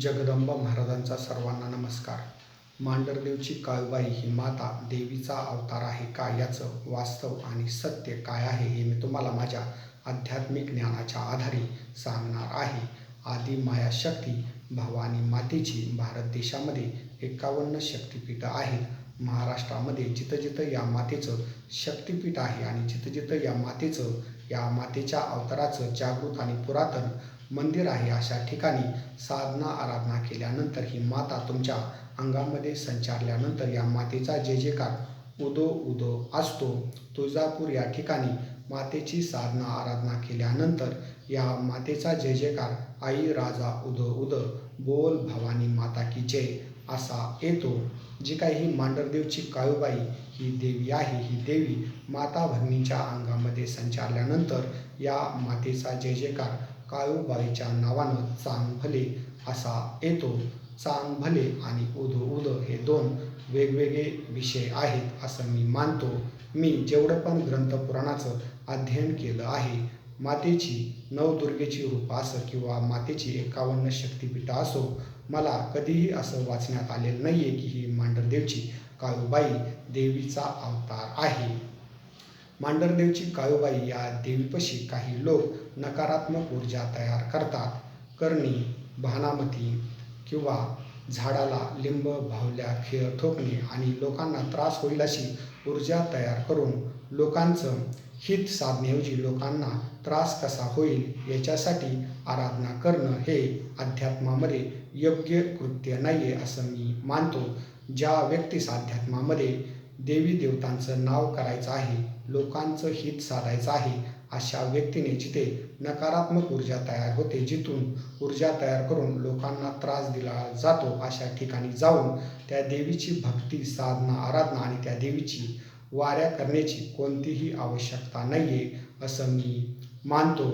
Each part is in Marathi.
जगदंबा महाराजांचा सर्वांना नमस्कार. मांडरदेवची काळबाई ही माता देवीचा अवतार आहे का याचं वास्तव आणि सत्य काय आहे हे मी तुम्हाला माझ्या आध्यात्मिक ज्ञानाच्या आधारे सांगणार आहे. आदि माया शक्ती भवानी मातेची भारत देशामध्ये एकावन्न शक्तिपीठं आहेत. महाराष्ट्रामध्ये जिथं जिथं या मातेचं शक्तिपीठ आहे आणि जिथं जिथं या मातेचं या मातेच्या अवताराचं जागृत आणि पुरातन मंदिर आहे अशा ठिकाणी साधना आराधना केल्यानंतर ही माता तुमच्या अंगामध्ये संचारल्यानंतर या मातेचा जे जेकार उदो उदो असतो. तुळजापूर या ठिकाणी मातेची साधना आराधना केल्यानंतर या मातेचा जय जयकार आई राजा उद उद बोल भवानी माता की जय असा येतो. जी काही ही मांडरदेवची काळूबाई ही देवी आहे ही देवी माता भगिनीच्या अंगामध्ये संचारल्यानंतर या मातेचा जय जयकार काळूबाईच्या नावानं चांगभले असा येतो. चांगभले आणि उद उद हे दोन वेगवेगळे विषय आहेत असं मी मानतो. मी जेवढं पण ग्रंथपुराणाचं अध्ययन केलं आहे मातेची नवदुर्गेची रूप असो किंवा मातेची एकावन्न शक्तिपीठं असो मला कधीही असं वाचण्यात आलेलं नाही आहे की ही मांडरदेवची काळूबाई देवीचा अवतार आहे. मांडरदेवची काळूबाई या देवीपाशी काही लोक नकारात्मक ऊर्जा तयार करतात. करणी भानामती किंवा झाडाला लिंब भावल्या खेळ ठोकणे आणि लोकांना त्रास होईल अशी ऊर्जा तयार करून लोकांचं हित साधण्याऐवजी लोकांना त्रास कसा होईल याच्यासाठी आराधना करणं हे अध्यात्मामध्ये योग्य कृत्य नाही आहे असं मी मानतो. ज्या व्यक्तीस अध्यात्मामध्ये देवी देवतांचं नाव करायचं आहे लोकांचं हित साधायचं आहे अशा व्यक्तीने जिथे नकारात्मक ऊर्जा तयार होते जिथून ऊर्जा तयार करून लोकांना त्रास दिला जातो अशा ठिकाणी जाऊन त्या देवीची भक्ती साधना आराधना आणि त्या देवीची वाऱ्या करण्याची कोणतीही आवश्यकता नाही आहे असं मी मानतो.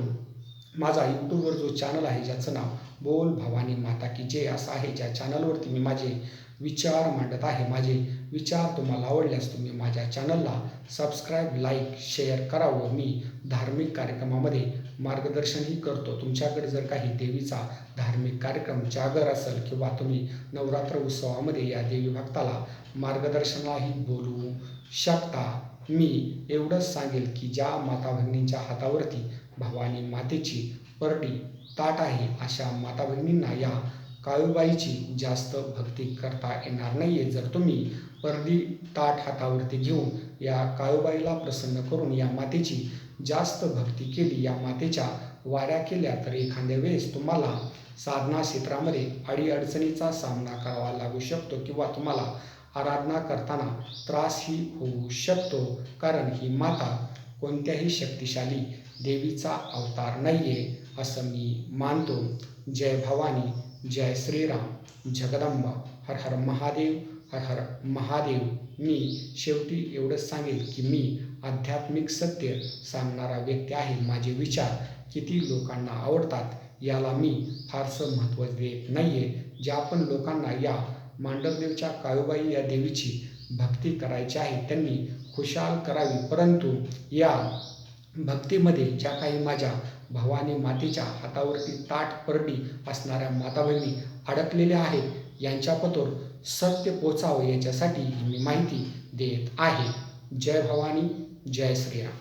माझा यूट्यूबवर जो चॅनल आहे ज्याचं नाव बोल भवानी माता की जे असं आहे ज्या चॅनलवरती मी माझे विचार मांडत आहे. माझे विचार तुम्हाला आवडल्यास तुम्ही माझ्या चॅनलला सबस्क्राईब लाईक शेअर करावं मी धार्मिक कार्यक्रमामध्ये मार्गदर्शनही करतो. तुमच्याकडे जर काही देवीचा धार्मिक कार्यक्रम जागर असेल किंवा तुम्ही नवरात्र उत्सवामध्ये या देवी भक्ताला मार्गदर्शनाही बोलू शकता. मी एवढंच सांगेल की ज्या माता भगिनींच्या हातावरती भवानी मातेची परडी ताट आहे अशा माता भगिनींना या काळूबाईची जास्त भक्ती करता येणार नाही आहे जर तुम्ही पर्दी ताट हातावरती घेऊन या काळूबाईला प्रसन्न करून या मातेची जास्त भक्ती केली या मातेच्या वाऱ्या केल्या तर एखाद्या वेळेस तुम्हाला साधना क्षेत्रामध्ये अडीअडचणीचा सामना करावा लागू शकतो किंवा तुम्हाला आराधना करताना त्रासही होऊ शकतो कारण ही माता कोणत्याही शक्तिशाली देवीचा अवतार नाही आहे असं मी मानतो. जय भवानी. जय श्रीराम जगदंबा हर हर महादेव हर हर महादेव. मी शेवटी एवढंच सांगेल की मी आध्यात्मिक सत्य सांगणारा व्यक्ती आहे. माझे विचार किती लोकांना आवडतात याला मी फारसं महत्त्व देत नाही आहे ज्या पण लोकांना या मांडवदेवच्या काळूबाई या देवीची भक्ती करायची आहे त्यांनी खुशाल करावी. परंतु या भक्तीमध्ये ज्या काही माझ्या भावाने मातेच्या हातावरती ताट परडी असणाऱ्या माता बहिणी अडकलेल्या आहेत यांच्यापतोर सत्य पोचावं याच्यासाठी मी माहिती देत आहे. जय भवानी जय श्रीराम.